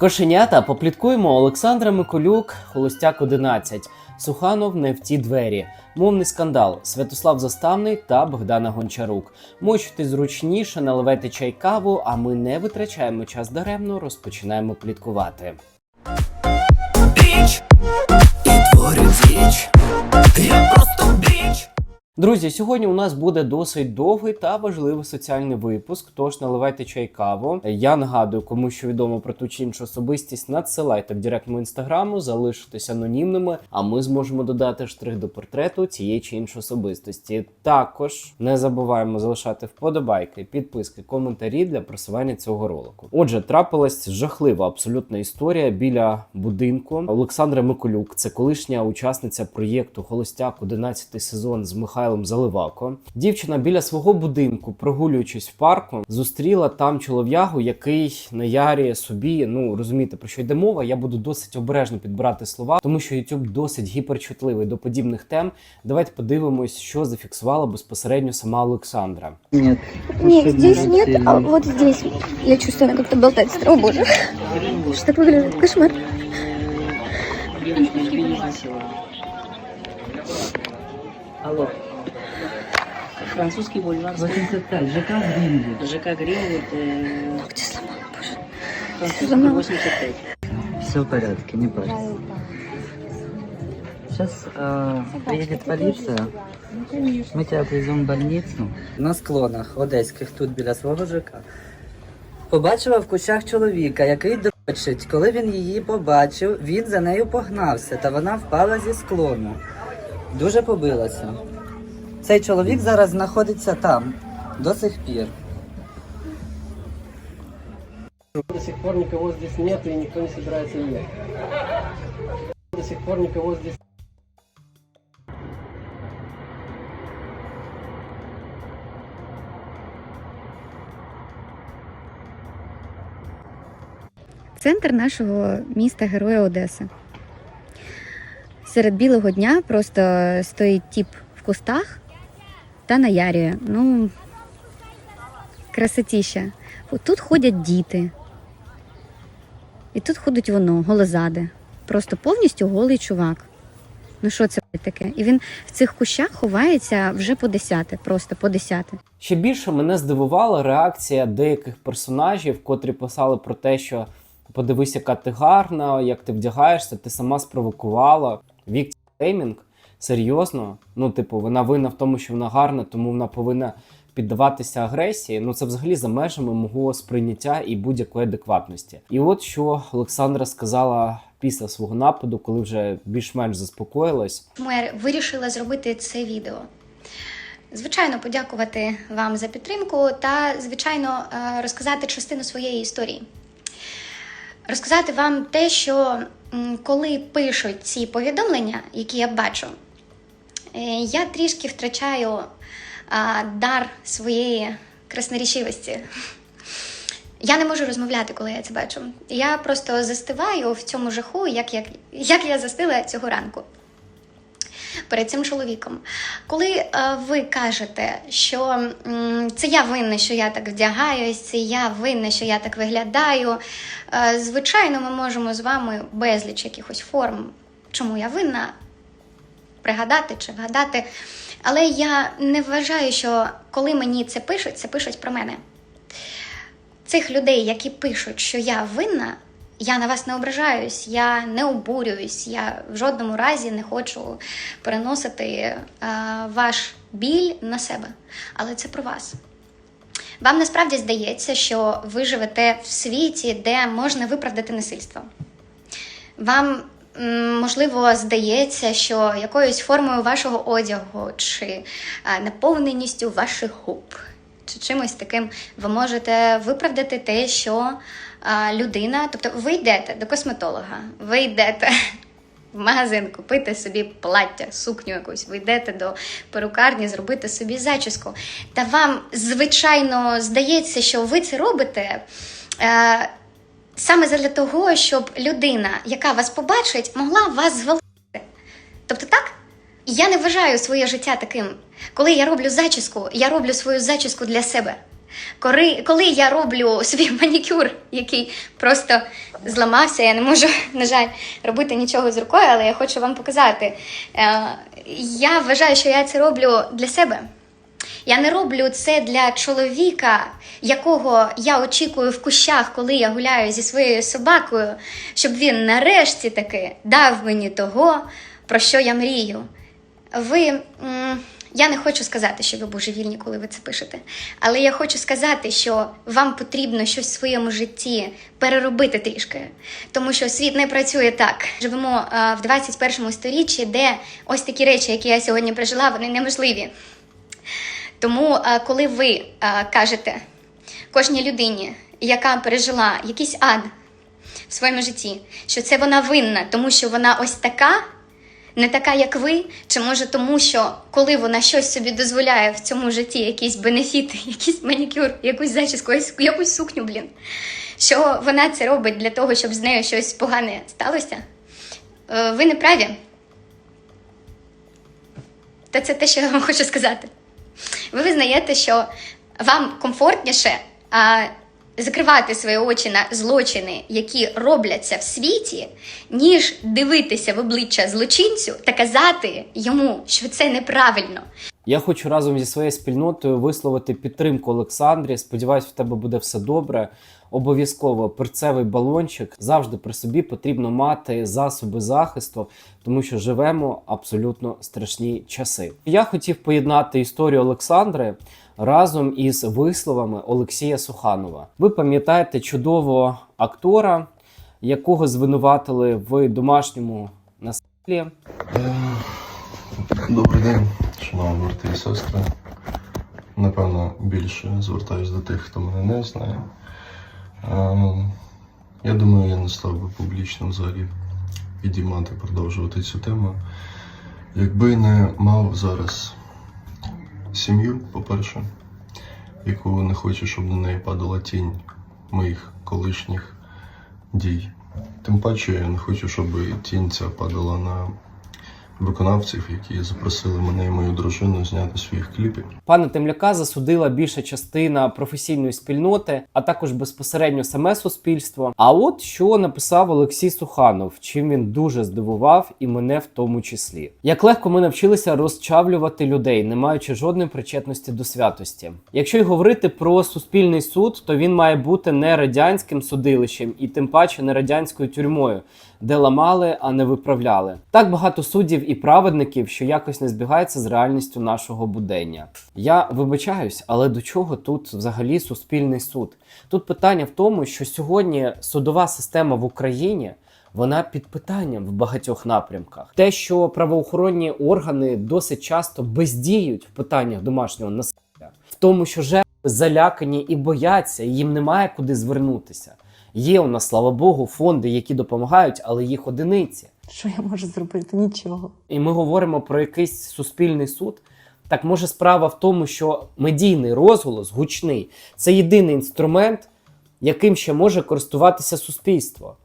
Кошенята попліткуємо Олександра Миколюк, Холостяк 11, Суханов не в ті двері, мовний скандал, Святослав Заставний та Богдана Гончарук. Мочте зручніше, наливайте чай каву, а ми не витрачаємо час даремно, розпочинаємо пліткувати. Творить річ. Я просто. Друзі, сьогодні у нас буде досить довгий та важливий соціальний випуск. Тож наливайте чай каву. Я нагадую, кому що відомо про ту чи іншу особистість, надсилайте в директ інстаграму, залишитесь анонімними, а ми зможемо додати штрих до портрету цієї чи іншої особистості. Також не забуваємо залишати вподобайки, підписки, коментарі для просування цього ролику. Отже, трапилась жахлива абсолютна історія біля будинку Олександра Миколюк. Це колишня учасниця проєкту Холостяк 11 сезон з Михайлом Заливако. Дівчина біля свого будинку, прогулюючись в парку, зустріла там чолов'ягу, який наярює собі. Ну розумієте, про що йде мова. Я буду досить обережно підбирати слова, тому що YouTube досить гіперчутливий до подібних тем. Давайте подивимось, що зафіксувала безпосередньо сама Олександра. Нет. Нет, здесь нет, а вот здесь я чувствую, она как-то болтается. О боже, что так выглядит? Кошмар. Девушка тебе изнасиловала. Алло. Французский бульвар. 85. ЖК Гринвуд. ЖК Гринвуд. Э, Где сломала, боже. французский Сломала. 85. Все в порядке, не парься. Сейчас приедет полиция. Мы тебя отвезем в больницу. На склонах одеських тут біля свого ЖК. Побачила в кущах чоловіка, який дрочить. Коли він її побачив, він за нею погнався, та вона впала зі склону. Дуже побилася. Цей чоловік зараз знаходиться там до сих пір. До сих пор никого здесь нет и никто не собирается ехать. До сих пор никого здесь Центр нашого міста Героя Одеси. Серед білого дня просто стоїть тіп в кустах та наярює. Ну, красотіща. Тут ходять діти. І тут ходить воно, голозаде. Просто повністю голий чувак. Ну що це таке? І він в цих кущах ховається вже по десяте, просто по десяте. Ще більше мене здивувала реакція деяких персонажів, котрі писали про те, що подивись, яка ти гарна, як ти вдягаєшся, ти сама спровокувала. Вік Теймінг, серйозно. Ну, типу, вона винна в тому, що вона гарна, тому вона повинна піддаватися агресії. Ну, це взагалі за межами мого сприйняття і будь-якої адекватності. І от що Олександра сказала після свого нападу, коли вже більш-менш заспокоїлась. Тому я вирішила зробити це відео. Звичайно, подякувати вам за підтримку та, звичайно, е, розказати частину своєї історії. Розказати вам те, що коли пишуть ці повідомлення, які я бачу, я трішки втрачаю дар своєї красноречивості. Я не можу розмовляти, коли я це бачу. Я просто застиваю в цьому жаху, як, як, як я застила цього ранку перед цим чоловіком. Коли е, ви кажете, що це я винна, що я так вдягаюсь, це я винна, що я так виглядаю. е, звичайно, ми можемо з вами безліч якихось форм, чому я винна, пригадати чи вгадати. Але я не вважаю, що коли мені це пишуть, це пишуть про мене. Цих людей, які пишуть, що я винна, я на вас не ображаюсь, я не обурююсь, я в жодному разі не хочу переносити е, ваш біль на себе. Але це про вас. Вам насправді здається, що ви живете в світі, де можна виправдати насильство. Вам, можливо, здається, що якоюсь формою вашого одягу чи е, наповненістю ваших губ, чи чимось таким ви можете виправдати те, що людина, тобто ви йдете до косметолога, ви йдете в магазин купити собі плаття, сукню якусь, ви йдете до перукарні зробити собі зачіску. Та вам, звичайно, здається, що ви це робите. Саме задля того, щоб людина, яка вас побачить, могла вас зґвалтити. Тобто так? Я не вважаю своє життя таким. Коли я роблю зачіску, я роблю свою зачіску для себе. Коли, коли я роблю свій манікюр, який просто зламався, я не можу, на жаль, робити нічого з рукою, але я хочу вам показати. Е, я вважаю, що я це роблю для себе. Я не роблю це для чоловіка, якого я очікую в кущах, коли я гуляю зі своєю собакою, щоб він нарешті таки дав мені того, про що я мрію. Ви. я не хочу сказати, що ви божевільні, коли ви це пишете. Але я хочу сказати, що вам потрібно щось в своєму житті переробити трішки. Тому що світ не працює так. Живемо а, в 21 сторіччі, де ось такі речі, які я сьогодні прожила, вони неможливі. Тому, коли ви кажете кожній людині, яка пережила якийсь ад в своєму житті, що це вона винна, тому що вона ось така, не така, як ви, чи може тому, що коли вона щось собі дозволяє в цьому житті, якісь бенефіти, якийсь манікюр, якусь зачіску, якусь- якусь сукню, блін, що вона це робить для того, щоб з нею щось погане сталося, е, ви не праві. Та це те, що я вам хочу сказати. Ви визнаєте, що вам комфортніше а, закривати свої очі на злочини, які робляться в світі, ніж дивитися в обличчя злочинцю та казати йому, що це неправильно. Я хочу разом зі своєю спільнотою висловити підтримку Олександрі. Сподіваюсь, в тебе буде все добре. Обов'язково перцевий балончик завжди при собі потрібно мати засоби захисту, тому що живемо абсолютно страшні часи. Я хотів поєднати історію Олександри разом із висловами Олексія Суханова. Ви пам'ятаєте чудового актора, якого звинуватили в домашньому насиллі. Добрий день, шановні брати і сестри. Напевно, більше звертаюсь до тих, хто мене не знає. Ем, Я думаю, я не став би публічно взагалі підіймати, продовжувати цю тему. Якби не мав зараз сім'ю, по-перше, яку не хочу, щоб на неї падала тінь моїх колишніх дій. Тим паче я не хочу, щоб тінь ця падала на виконавців, які запросили мене і мою дружину зняти своїх кліпів. Пана Темляка засудила більша частина професійної спільноти, а також безпосередньо саме суспільство. А от що написав Олексій Суханов, чим він дуже здивував, і мене в тому числі. Як легко ми навчилися розчавлювати людей, не маючи жодної причетності до святості. Якщо й говорити про суспільний суд, то він має бути не радянським судилищем і тим паче не радянською тюрмою, де ламали, а не виправляли. Так багато суддів і праведників, що якось не збігається з реальністю нашого будення. Я вибачаюсь, але до чого тут взагалі суспільний суд? Тут питання в тому, що сьогодні судова система в Україні. Вона під питанням в багатьох напрямках. Те, що правоохоронні органи досить часто бездіють в питаннях домашнього насилля, в тому, що жертви залякані і бояться, і їм немає куди звернутися. Є у нас, слава Богу, фонди, які допомагають, але їх одиниці. Що я можу зробити? Нічого. І ми говоримо про якийсь суспільний суд. Так може справа в тому, що медійний розголос гучний це єдиний інструмент, яким ще може користуватися суспільство.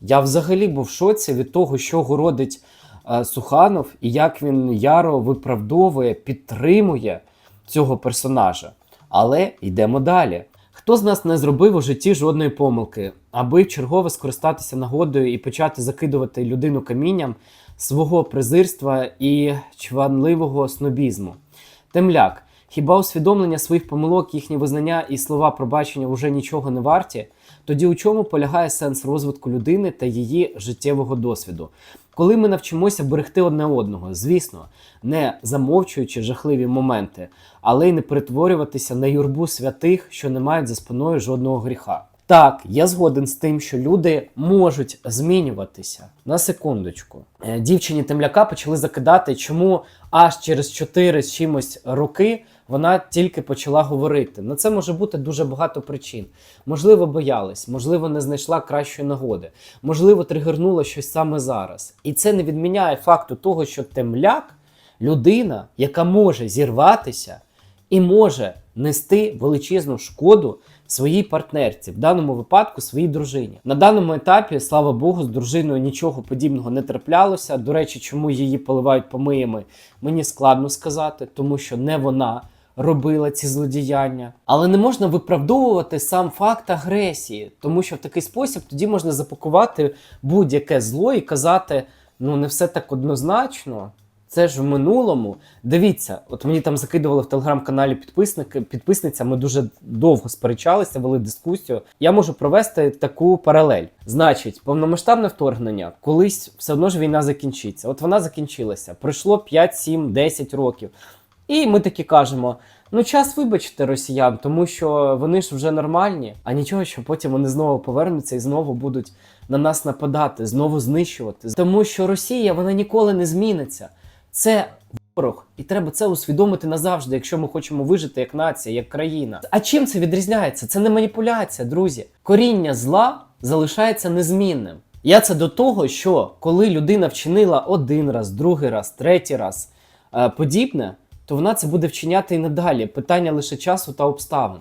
Я взагалі був в шоці від того, що городить е, Суханов і як він яро виправдовує, підтримує цього персонажа. Але йдемо далі. Хто з нас не зробив у житті жодної помилки, аби чергове скористатися нагодою і почати закидувати людину камінням свого презирства і чванливого снобізму? Темляк, хіба усвідомлення своїх помилок, їхнє визнання і слова пробачення вже нічого не варті? Тоді у чому полягає сенс розвитку людини та її життєвого досвіду? Коли ми навчимося берегти одне одного, звісно, не замовчуючи жахливі моменти, але й не перетворюватися на юрбу святих, що не мають за спиною жодного гріха. Так, я згоден з тим, що люди можуть змінюватися. На секундочку. Е, Дівчині темляка почали закидати, чому аж через 4 з чимось роки вона тільки почала говорити. На це може бути дуже багато причин. Можливо, боялась, можливо, не знайшла кращої нагоди, можливо, тригернула щось саме зараз. І це не відміняє факту того, що темляк людина, яка може зірватися і може нести величезну шкоду своїй партнерці, в даному випадку своїй дружині. На даному етапі, слава Богу, з дружиною нічого подібного не траплялося. До речі, чому її поливають помиями, мені складно сказати, тому що не вона робила ці злодіяння. Але не можна виправдовувати сам факт агресії, тому що в такий спосіб тоді можна запакувати будь-яке зло і казати: ну не все так однозначно. Це ж в минулому. Дивіться, от мені там закидували в телеграм-каналі підписники, підписниця. Ми дуже довго сперечалися, вели дискусію. Я можу провести таку паралель. Значить, повномасштабне вторгнення, колись все одно ж війна закінчиться. От вона закінчилася. Пройшло 5, 7, 10 років. І ми таки кажемо: ну, час вибачити росіян, тому що вони ж вже нормальні, а нічого, що потім вони знову повернуться і знову будуть на нас нападати, знову знищувати. Тому що Росія вона ніколи не зміниться. Це ворог, і треба це усвідомити назавжди, якщо ми хочемо вижити як нація, як країна. А чим це відрізняється? Це не маніпуляція, друзі. Коріння зла залишається незмінним. Я це до того, що коли людина вчинила один раз, другий раз, третій раз е, подібне, то вона це буде вчиняти і надалі. Питання лише часу та обставин.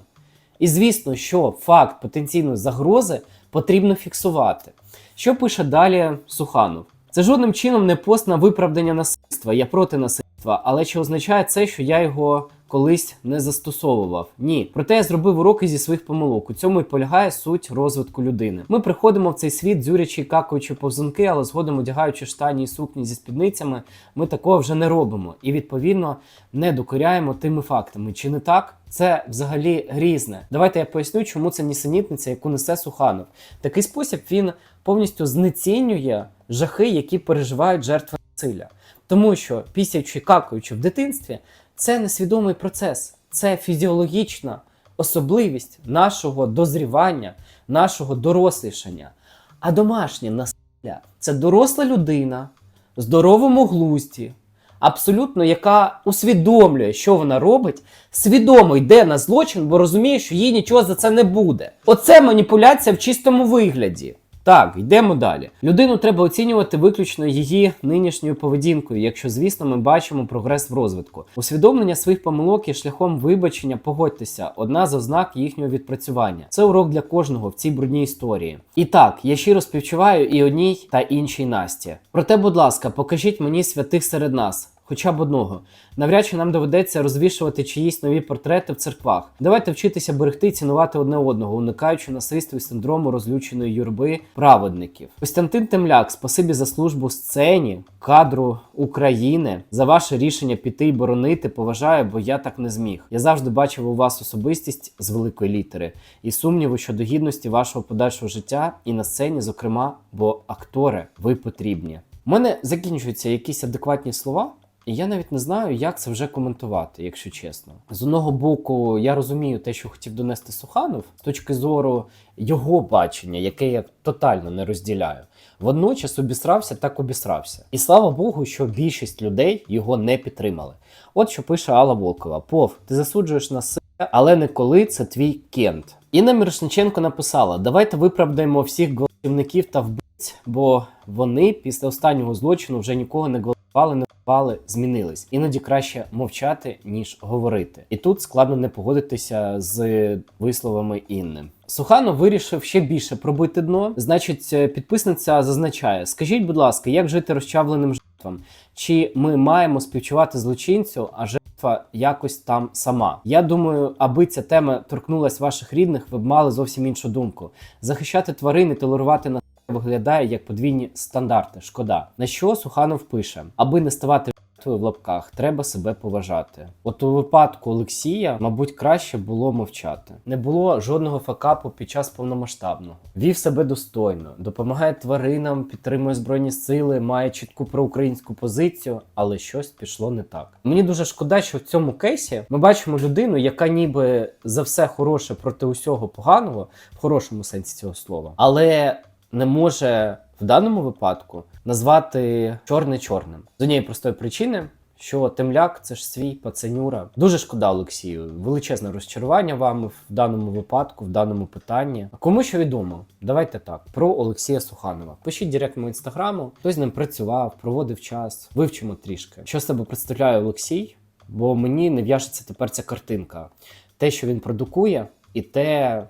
І звісно, що факт потенційної загрози потрібно фіксувати. Що пише далі Суханов? Це жодним чином не пост на виправдання насильства. Я проти насильства, але чи означає це, що я його колись не застосовував? Ні. Проте я зробив уроки зі своїх помилок. У цьому і полягає суть розвитку людини. Ми приходимо в цей світ, дзюрячи і какаючи повзунки, але згодом одягаючи штані і сукні зі спідницями, ми такого вже не робимо і відповідно не докоряємо тими фактами. Чи не так? Це взагалі грізне. Давайте я поясню, чому це нісенітниця, яку несе Суханов. Такий спосіб він повністю знецінює жахи, які переживають жертви насилля. Тому що пісяючи, какаючи в дитинстві, це несвідомий процес, це фізіологічна особливість нашого дозрівання, нашого дорослішання. А домашнє насилля це доросла людина в здоровому глузді, абсолютно яка усвідомлює, що вона робить, свідомо йде на злочин, бо розуміє, що їй нічого за це не буде. Оце маніпуляція в чистому вигляді. Так, йдемо далі. Людину треба оцінювати виключно її нинішньою поведінкою, якщо, звісно, ми бачимо прогрес в розвитку. Усвідомлення своїх помилок є шляхом вибачення, погодьтеся, одна з ознак їхнього відпрацювання. Це урок для кожного в цій брудній історії. І так, я щиро співчуваю і одній та іншій Насті. Проте, будь ласка, покажіть мені святих серед нас. Хоча б одного. Навряд чи нам доведеться розвішувати чиїсь нові портрети в церквах. Давайте вчитися берегти і цінувати одне одного, уникаючи насильства і синдрому розлюченої юрби праведників. Костянтин Темляк, спасибі за службу сцені, кадру України, за ваше рішення піти і боронити. Поважаю, бо я так не зміг. Я завжди бачив у вас особистість з великої літери і сумніву щодо гідності вашого подальшого життя і на сцені, зокрема, бо актори, ви потрібні. У мене закінчуються якісь адекватні слова. І я навіть не знаю, як це вже коментувати, якщо чесно. З одного боку, я розумію те, що хотів донести Суханов, з точки зору його бачення, яке я тотально не розділяю. Водночас обісрався так обісрався. І слава Богу, що більшість людей його не підтримали. От що пише Алла Волкова: Пов, ти засуджуєш насилля, але не коли це твій кент. Інна Мірошниченко написала: Давайте виправдаємо всіх гвалтівників та вбивць, бо вони після останнього злочину вже нікого не гвалтували, не вбивали, змінились. Іноді краще мовчати, ніж говорити. І тут складно не погодитися з висловами Інни. Суханов вирішив ще більше пробити дно. Значить, е, підписниця зазначає: скажіть, будь ласка, як жити розчавленим жертвам? Чи ми маємо співчувати злочинцю, а жертва якось там сама? Я думаю, аби ця тема торкнулась ваших рідних, ви б мали зовсім іншу думку. Захищати тварин і толерувати виглядає як подвійні стандарти. Шкода. На що Суханов пише: аби не ставати в лапках, треба себе поважати. От у випадку Олексія, мабуть, краще було мовчати. Не було жодного факапу під час повномасштабного. Вів себе достойно, допомагає тваринам, підтримує збройні сили, має чітку проукраїнську позицію, але щось пішло не так. Мені дуже шкода, що в цьому кейсі ми бачимо людину, яка ніби за все хороше проти усього поганого, в хорошому сенсі цього слова, але не може в даному випадку назвати чорне чорним з однієї простої причини. Що темляк це ж свій пацанюра. Дуже шкода Олексію. Величезне розчарування вами в даному випадку, в даному питанні. Кому що відомо, давайте так про Олексія Суханова. Пишіть директ мого інстаграму, хто з ним працював, проводив час, вивчимо трішки. Що з себе представляє Олексій? Бо мені не в'яжеться тепер ця картинка. Те, що він продукує, і те,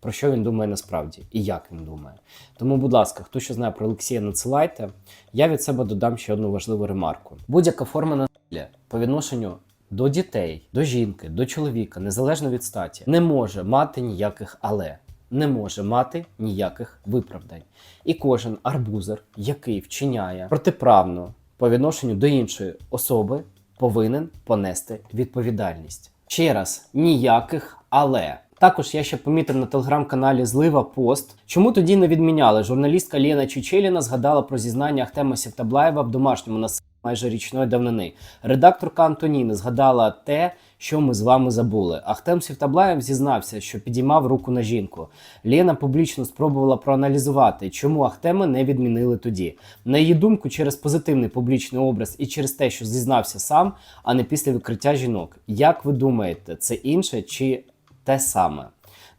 про що він думає насправді, і як він думає. Тому, будь ласка, хто що знає про Олексія, надсилайте. Я від себе додам ще одну важливу ремарку: будь-яка форма насилля по відношенню до дітей, до жінки, до чоловіка, незалежно від статі, не може мати ніяких але, не може мати ніяких виправдань. І кожен арбузер, який вчиняє протиправно по відношенню до іншої особи, повинен понести відповідальність. Ще раз, ніяких але. Також я ще помітив на телеграм-каналі Злива пост. Чому тоді не відміняли? Журналістка Лєна Чучеліна згадала про зізнання Ахтема Сівтаблаєва в домашньому насилі майже річної давнини. Редакторка Антоніни згадала те, що ми з вами забули. Ахтем Сівтаблаєв зізнався, що підіймав руку на жінку. Лєна публічно спробувала проаналізувати, чому Ахтема не відмінили тоді. На її думку, через позитивний публічний образ і через те, що зізнався сам, а не після викриття жінок. Як ви думаєте, це інше чи те саме?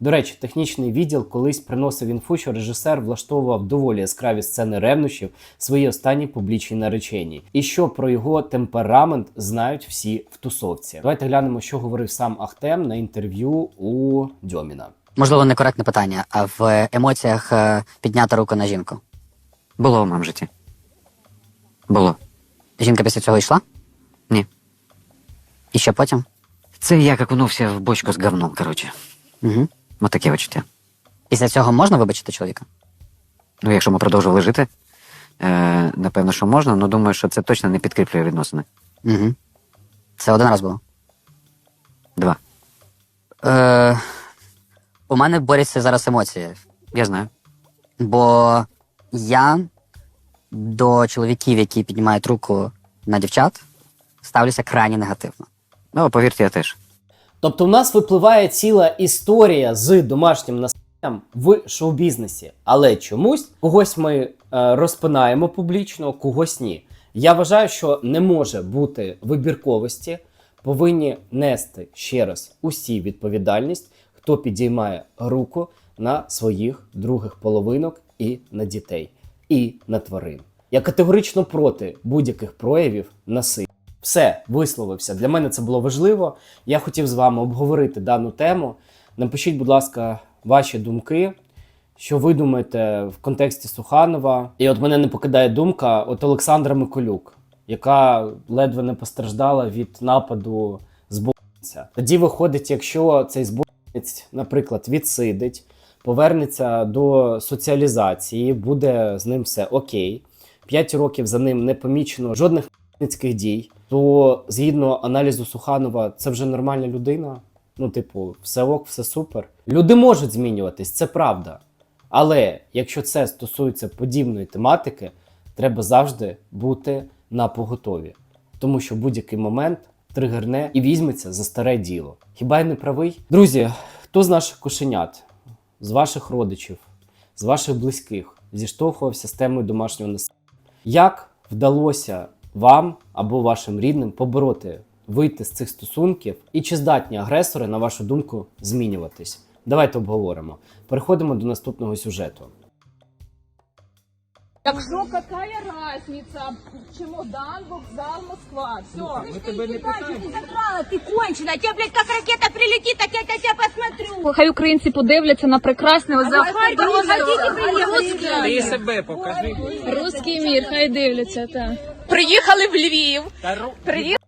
До речі, технічний відділ колись приносив інфу, що режисер влаштовував доволі яскраві сцени ревнощів в своїй останній публічній нареченні, і що про його темперамент знають всі в тусовці. Давайте глянемо, що говорив сам Ахтем на інтерв'ю у Дьоміна. Можливо, некоректне питання, а в емоціях е, підняти руку на жінку. Було в моєму житті. Було. Жінка після цього йшла? Ні. І що потім? Це я окунувся в бочку з говном, коротше. Угу. От таке відчуття. Після цього можна вибачити чоловіка? Ну, якщо ми продовжували жити, е, напевно, що можна, але думаю, що це точно не підкріплює відносини. Угу. Це один раз було. Два. Е, у мене борються зараз емоції. Я знаю. Бо я до чоловіків, які піднімають руку на дівчат, ставлюся крайні негативно. Ну, повірте, я теж. Тобто, у нас випливає ціла історія з домашнім насиллям в шоу-бізнесі, але чомусь когось ми е, розпинаємо публічно, когось ні. Я вважаю, що не може бути вибірковості, повинні нести ще раз усі відповідальність, хто підіймає руку на своїх других половинок і на дітей, і на тварин. Я категорично проти будь-яких проявів насилля. Все, висловився. Для мене це було важливо. Я хотів з вами обговорити дану тему. Напишіть, будь ласка, ваші думки, що ви думаєте в контексті Суханова. І от мене не покидає думка от Олександра Миколюк, яка ледве не постраждала від нападу збочинця. Тоді виходить, якщо цей збочинець, наприклад, відсидить, повернеться до соціалізації, буде з ним все окей. П'ять років за ним не помічено жодних насильницьких дій, то згідно аналізу Суханова, це вже нормальна людина. Ну, типу, все ок, все супер. Люди можуть змінюватись, це правда. Але якщо це стосується подібної тематики, треба завжди бути на поготові. Тому що будь-який момент тригерне і візьметься за старе діло. Хіба я не правий? Друзі, хто з наших кошенят, з ваших родичів, з ваших близьких зіштовхувався з темою домашнього насильства? Як вдалося вам або вашим рідним побороти, вийти з цих стосунків, і чи здатні агресори, на вашу думку, змінюватись? Давайте обговоримо. Переходимо до наступного сюжету. Так что какая разница? Чемодан, вокзал, Москва. Все. Мы тебе не питаем. Ты задрала, ты кончена. Тебе, блядь, как ракета прилетит, так я на тебя посмотрю. Хай українці подивляться на прекрасне За Хотите приехать? Ти себе покажи. Русський мір, хай дивляться, так. Приїхали в Львів. Приїхали.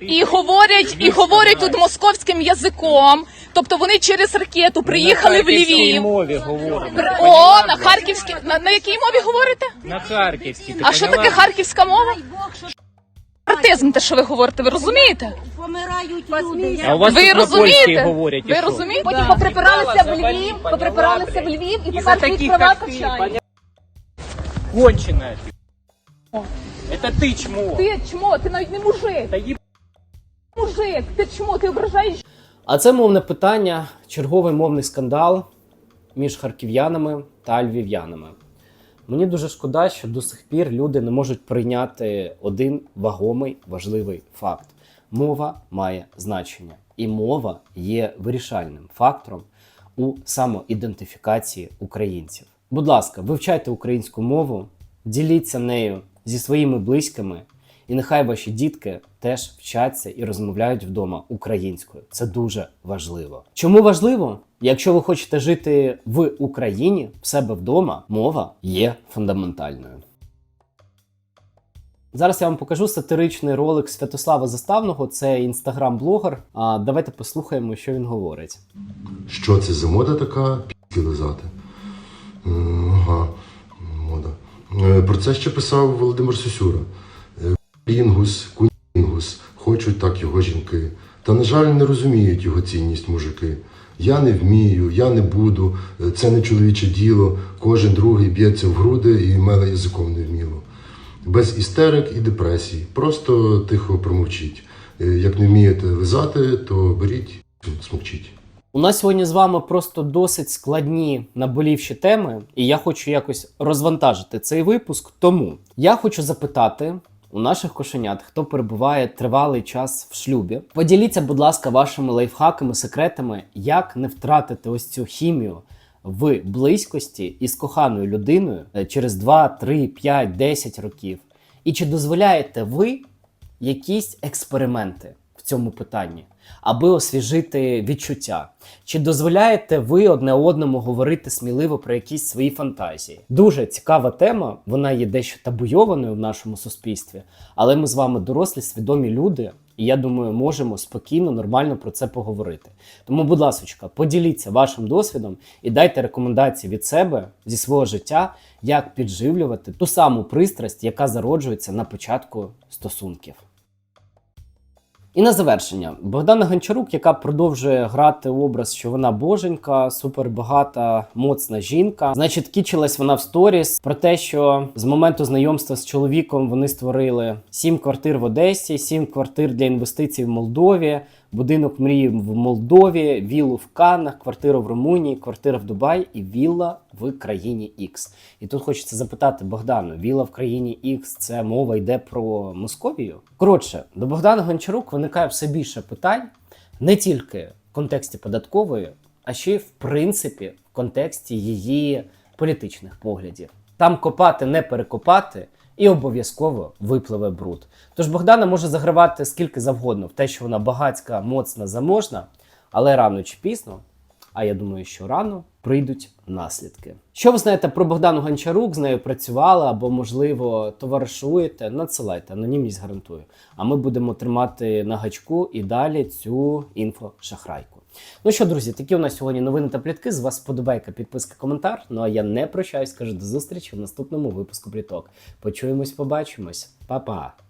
І говорять, і говорять тут московським язиком. Тобто вони через ракету приїхали в Львів. мові говоримо. О, на харківській. На, на якій мові говорите? На харківській. А що таке харківська мова? Артизм, те, що ви говорите, ви розумієте? Помирають люди. А у вас Ви тут на польській розумієте? говорять. і Ви що? розумієте? Потім поприпиралися в Львів, поприпиралися в Львів і тепер свої права качають. Конченая ты. Это ты чмо. Ти чмо, ти навіть не мужик. Та їб... Мужик, ти чмо, ти ображаєш А це мовне питання, черговий мовний скандал між харків'янами та львів'янами. Мені дуже шкода, що до сих пір люди не можуть прийняти один вагомий важливий факт: мова має значення, і мова є вирішальним фактором у самоідентифікації українців. Будь ласка, вивчайте українську мову, діліться нею зі своїми близькими, і нехай ваші дітки теж вчаться і розмовляють вдома українською. Це дуже важливо. Чому важливо? Якщо ви хочете жити в Україні в себе вдома, мова є фундаментальною. Зараз я вам покажу сатиричний ролик Святослава Заставного, це інстаграм-блогер. А давайте послухаємо, що він говорить. Що це за мода така пі***ки лизати? Е, Ага, мода. Е, Про це ще писав Володимир Сосюра. Е, Інгус, кунінгус, хочуть так його жінки. Та, на жаль, не розуміють його цінність мужики. Я не вмію, я не буду, е, це не чоловіче діло, кожен другий б'ється в груди і меле язиком невміло. Без істерик і депресій. Просто тихо промовчіть. Е, Як не вмієте лизати, то беріть, смокчіть. У нас сьогодні з вами просто досить складні наболівші теми, і я хочу якось розвантажити цей випуск. Тому я хочу запитати у наших кошенят, хто перебуває тривалий час в шлюбі. Поділіться, будь ласка, вашими лайфхаками, секретами, як не втратити ось цю хімію в близькості із коханою людиною е, через 2, 3, 5, 10 років. І чи дозволяєте ви якісь експерименти в цьому питанні, аби освіжити відчуття? Чи дозволяєте ви одне одному говорити сміливо про якісь свої фантазії? Дуже цікава тема, вона є дещо табуйованою в нашому суспільстві, але ми з вами дорослі, свідомі люди. І я думаю, можемо спокійно, нормально про це поговорити. Тому, будь ласка, поділіться вашим досвідом і дайте рекомендації від себе зі свого життя, як підживлювати ту саму пристрасть, яка зароджується на початку стосунків. І на завершення Богдана Гончарук, яка продовжує грати образ, що вона боженька, супербагата, моцна жінка. Значить, кічилась вона в сторіс про те, що з моменту знайомства з чоловіком вони створили сім квартир в Одесі, сім квартир для інвестицій в Молдові, будинок мрії в Молдові, віллу в Каннах, квартиру в Румунії, квартира в Дубаї і вілла в країні X. І тут хочеться запитати Богдану: вілла в країні X – це мова йде про Московію? Коротше, до Богдана Гончарук виникає все більше питань не тільки в контексті податкової, а ще й в принципі в контексті її політичних поглядів. Там копати, не перекопати. І обов'язково випливе бруд. Тож Богдана може загравати скільки завгодно в те, що вона багатська, моцна, заможна, але рано чи пізно, а я думаю, що рано прийдуть наслідки. Що ви знаєте про Богдану Гончарук? З нею працювали або, можливо, товаришуєте? Надсилайте, анонімність гарантую. А ми будемо тримати на гачку і далі цю інфошахрайку. Ну що, друзі, такі у нас сьогодні новини та плітки. З вас сподобайка, підписка, коментар. Ну а я не прощаюсь, кажу до зустрічі в наступному випуску пліток. Почуємось, побачимось, Па-па!